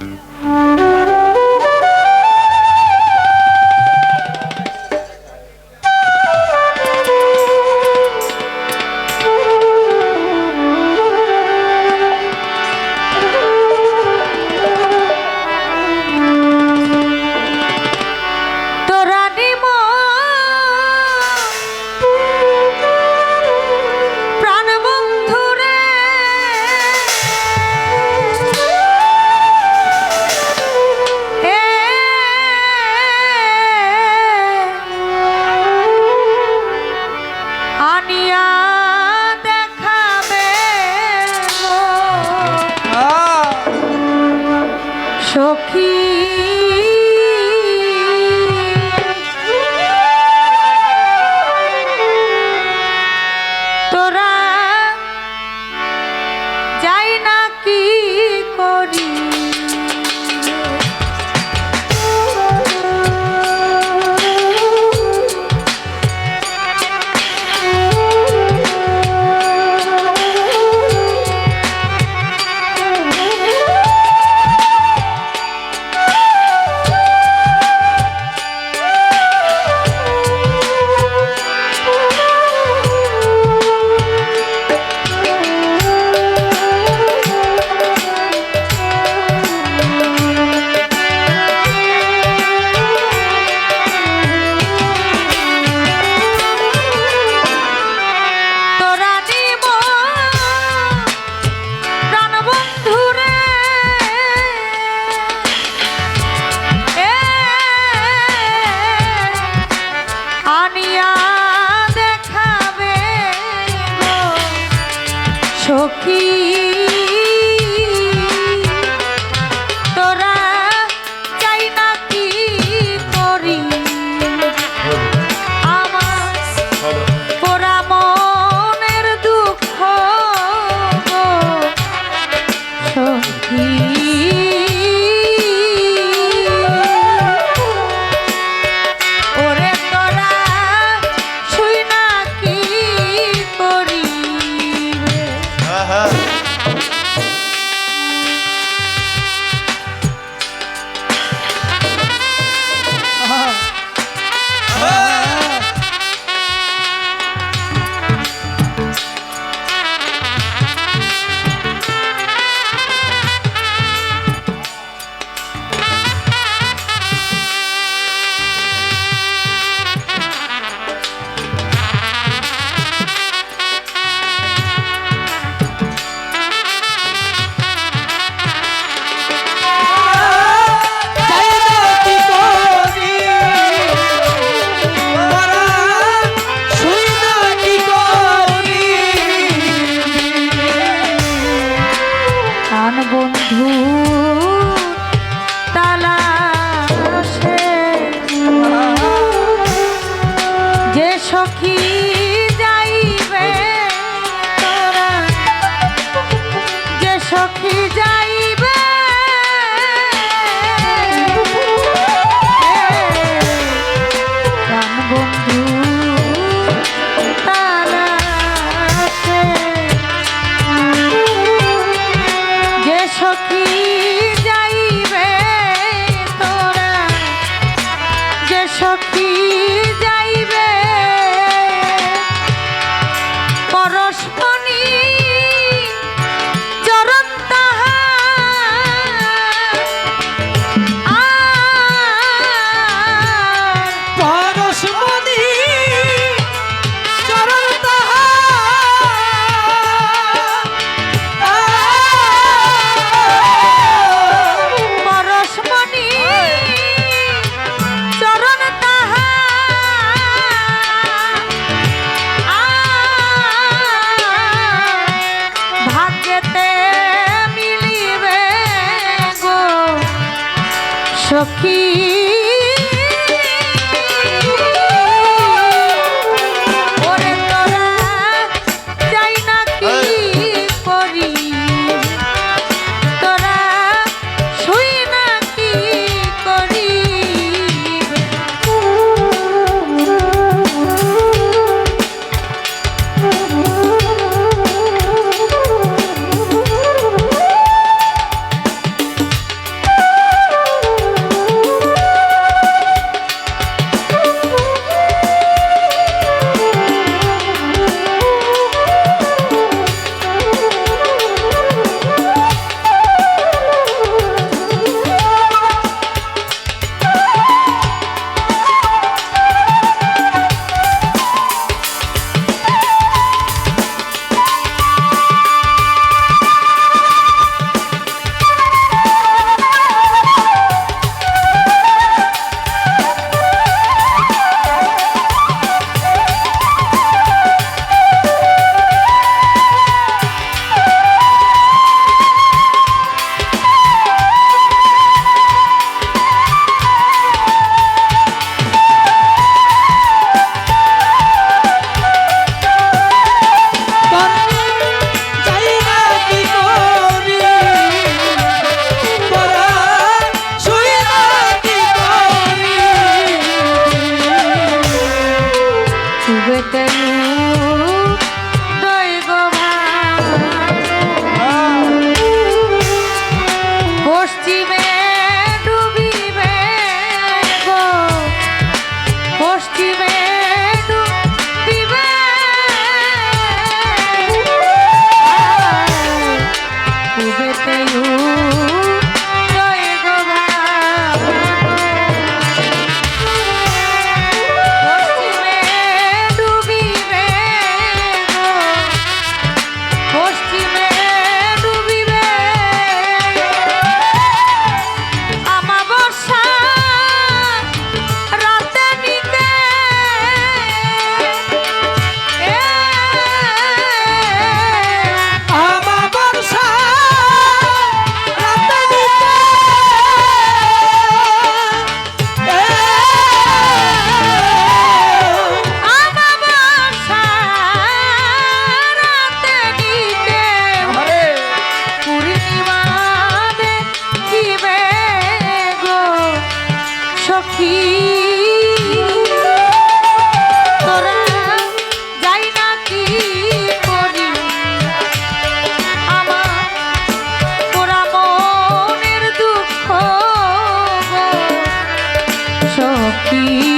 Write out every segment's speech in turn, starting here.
Música Mm-hmm.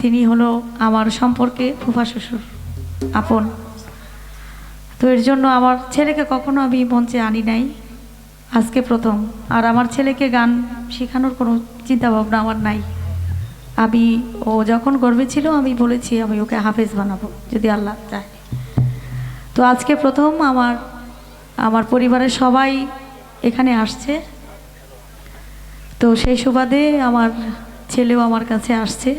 তিনি হলো আমার সম্পর্কে ফুফা শ্বশুর, আপন। তো এর জন্য আমার ছেলেকে কখনো আমি মঞ্চে আনি নাই। আজকে প্রথম। আর আমার ছেলেকে গান শেখানোর কোনো চিন্তা ভাবনা আমার নাই। আমি, ও যখন গর্বে ছিল, আমি বলেছি, আমি ওকে হাফেজ বানাবো, যদি আল্লাহ চায়। তো আজকে প্রথম আমার আমার পরিবারের সবাই এখানে আসছে। তো সেই সুবাদে আমার ছেলেও আমার কাছে আসছে।